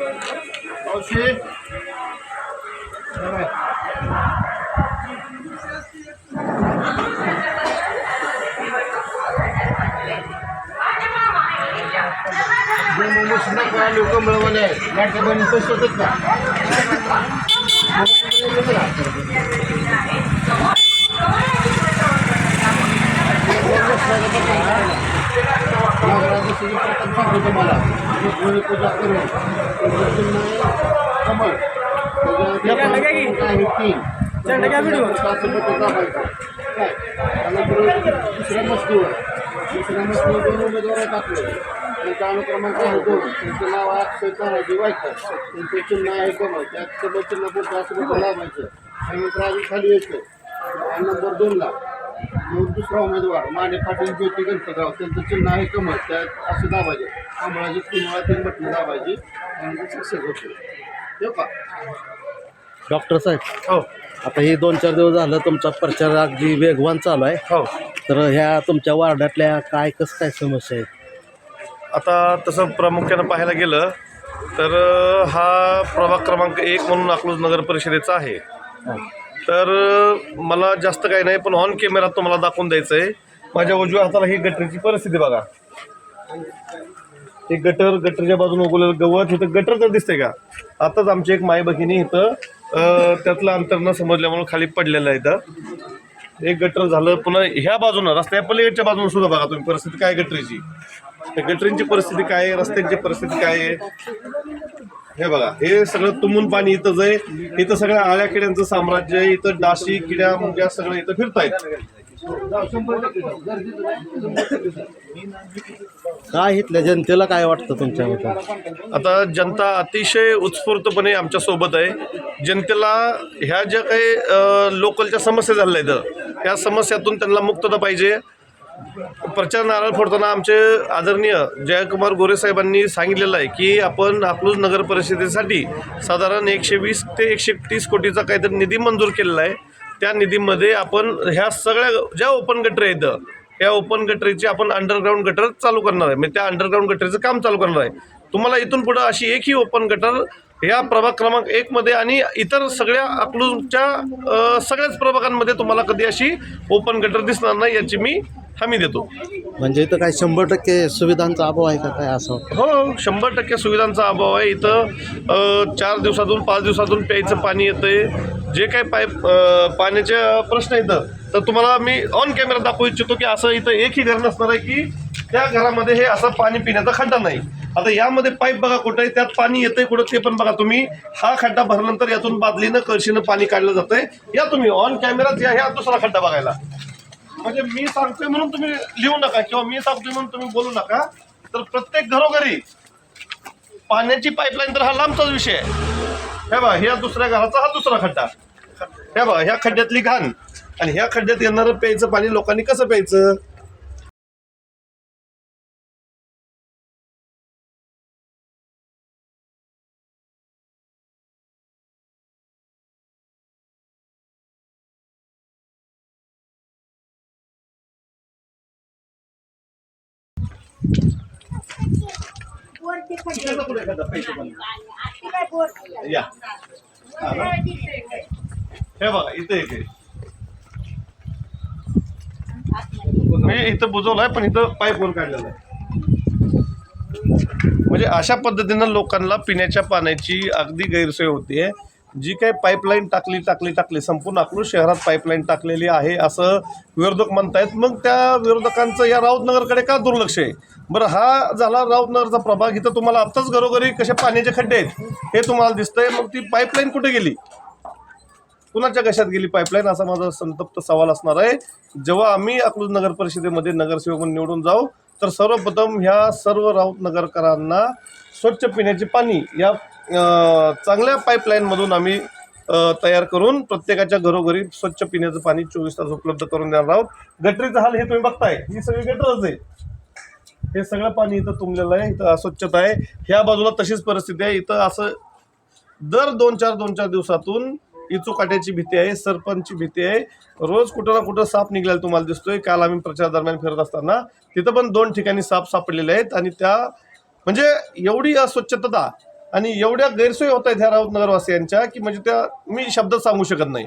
मावशी. लोक मिळवले लाटके बहिणी पैसे होतात का? तुम्हाला. लक्ष्मी पूजा करून. कमल आहे तीन काय त्यानंतर दुसऱ्या मस्तीवर. दुसऱ्या मस्तीवर दोन उमेदवार टाकले त्यांचा अनुक्रमांक आहे दोन. त्यांचं नाव आहे अक्षय तानाजी वायकर. त्यांचे चिन्ह आहे कमल त्या कमल चिन्ह पण पाच रुपये लावायचं त्यानंतर अजून खाली यायचं. आणि नंबर दोनला. मग दुसरा उमेदवार माने पाटील ज्योती गणपतराव त्यांचं चिन्ह आहे कमल त्यात असं दाबायचे. कमळाची वेळा तीन बटणं दाबायची त्यानंतर सक्सेस होते ठेवू का? डॉक्टर साहेब हो. आता हे दोन चार दिवस झालं तुमचा प्रचार अगदी वेगवान चालू आहे. हो. तर ह्या तुमच्या वार्डातल्या काय कसं काय समस्या आहेत आता तसं प्रामुख्यानं पाहायला गेलं तर हा प्रभाग क्रमांक एक म्हणून अकलूज नगर परिषदेचा आहे. तर मला जास्त काही नाही पण ऑन कॅमेरा तुम्हाला दाखवून द्यायचं आहे माझ्या उजव्या हाताला ही गटरीची परिस्थिती बघा. हे गटर गटरच्या बाजूने उगवलेलं गवत इथं गटर तर दिसतंय का? आताच आमची एक माई बहिणी इथं त्यातलं अंतर न समजल्यामुळे खाली पडलेलं आहे इथं. एक गटर झालं पुन्हा ह्या बाजूनं रस्त्या पलीकडच्या बाजूने सुद्धा बघा तुम्ही परिस्थिती काय गटरीची? त्या गटरींची परिस्थिती काय आहे? रस्त्यांची परिस्थिती काय आहे? हे बघा हे सगळं तुंबून पाणी इथंच आहे इथं सगळ्या आळ्या किड्यांचं साम्राज्य आहे इथं डाशी किड्या मुंग्या सगळं इथं फिरतायत. काय इथल्या जनतेला काय वाटतं तुमच्या आता जनता अतिशय उत्स्फूर्तपणे आमच्यासोबत आहे. जनतेला ह्या ज्या काही लोकलच्या समस्या झालेल्या आहेत ह्या समस्यातून त्यांना मुक्तता पाहिजे. प्रचार नारळ फोडताना आमचे आदरणीय जयकुमार गोरे साहेबांनी सांगितलेलं आहे की आपण अकलूज नगर परिषदेसाठी साधारण एकशे वीस ते एकशे तीस कोटीचा काहीतरी निधी मंजूर केलेला आहे. त्या निधीमध्ये आपण ह्या सगळ्या ज्या ओपन गटर आहेत या ओपन गटरीची आपण अंडरग्राऊंड गटर चालू करणार आहे. म्हणजे त्या अंडरग्राऊंड गटरीचं काम चालू करणार आहे. तुम्हाला इथून पुढं अशी एकही ओपन गटर या प्रभाग क्रमांक एकमध्ये आणि इतर सगळ्या अकलूजच्या सगळ्याच प्रभागांमध्ये तुम्हाला कधी अशी ओपन गटर दिसणार नाही याची मी हमी देतो. म्हणजे इथं काय शंभर टक्के सुविधांचा अभाव आहे का काय असं? हो शंभर टक्के सुविधांचा अभाव आहे. इथं अ, चार दिवसातून पाच दिवसातून प्यायचं पाणी येतंय. जे काही पाईप अ, पाण्याचे प्रश्न येतं तर तुम्हाला मी ऑन कॅमेरा दाखवू इच्छितो की असं इथं एकही घर नसणार आहे की त्या घरामध्ये हे असं पाणी पिण्याचा खड्डा नाही. आता यामध्ये पाईप बघा कुठं आहे त्यात पाणी येतंय कुठं ते पण बघा तुम्ही. हा खड्डा भरल्यानंतर यातून बादलीनं कळशीनं पाणी काढलं जातंय. या तुम्ही ऑन कॅमेरात या ह्या दुसरा खड्डा बघायला. म्हणजे मी सांगतोय म्हणून तुम्ही लिहू नका किंवा मी सांगतोय म्हणून तुम्ही बोलू नका. तर प्रत्येक घरोघरी पाण्याची पाईपलाईन तर हा लांबचाच विषय आहे. हे बघा ह्या दुसऱ्या घराचा हा दुसरा खड्डा. हे बघा ह्या खड्ड्यातली घाण. आणि ह्या खड्ड्यात येणारं प्यायचं पाणी लोकांनी कसं प्यायचं? हे बघा इथं येते मी इथं बुजवलं आहे पण इथं पाईप वर काढलेला आहे. म्हणजे अशा पद्धतीनं लोकांना पिण्याच्या पाण्याची अगदी गैरसोय होते जी काही पाईपलाईन टाकली टाकली टाकली संपूर्ण अकलूज शहरात पाईपलाईन टाकलेली आहे असं विरोधक म्हणतायत. मग त्या विरोधकांचं या राऊतनगरकडे का दुर्लक्ष आहे? बरं हा झाला राऊतनगरचा प्रभाग. इथं तुम्हाला आत्ताच घरोघरी कसे पाण्याचे खड्डे आहेत हे तुम्हाला दिसतंय. मग ती पाईपलाईन कुठे गेली? कुणाच्या कशात गेली पाईपलाईन असा माझा संतप्त सवाल असणार आहे. जेव्हा आम्ही अकलूज नगर परिषदेमध्ये नगरसेवक म्हणून निवडून जाऊ तर सर्वप्रथम ह्या सर्व राऊत नगरकरांना स्वच्छ पिण्याचे पाणी या चांगल्या पाईपलाईनमधून आम्ही तयार करून प्रत्येकाच्या घरोघरी स्वच्छ पिण्याचं पाणी चोवीस तास उपलब्ध करून देणार आहोत. गटरीचा हाल हे तुम्ही बघताय. ही सगळी गटरच आहे. हे सगळं पाणी इथं तुंबलेलं आहे. इथं अस्वच्छता आहे. ह्या बाजूला तशीच परिस्थिती आहे. इथं असं दर दोन चार दोन चार दिवसातून इचूकाट्याची भीती आहे सरपंचची भीती आहे. रोज कुठं ना कुठं साप निघालेला तुम्हाला दिसतोय. काल आम्ही प्रचार दरम्यान फिरत असताना तिथं पण दोन ठिकाणी साप सापडलेले आहेत आणि त्या म्हणजे एवढी अस्वच्छता आणि एवढ्या गैरसोयी होत आहेत ह्या राऊत नगरवासियांच्या की म्हणजे त्या मी शब्दात सांगू शकत नाही.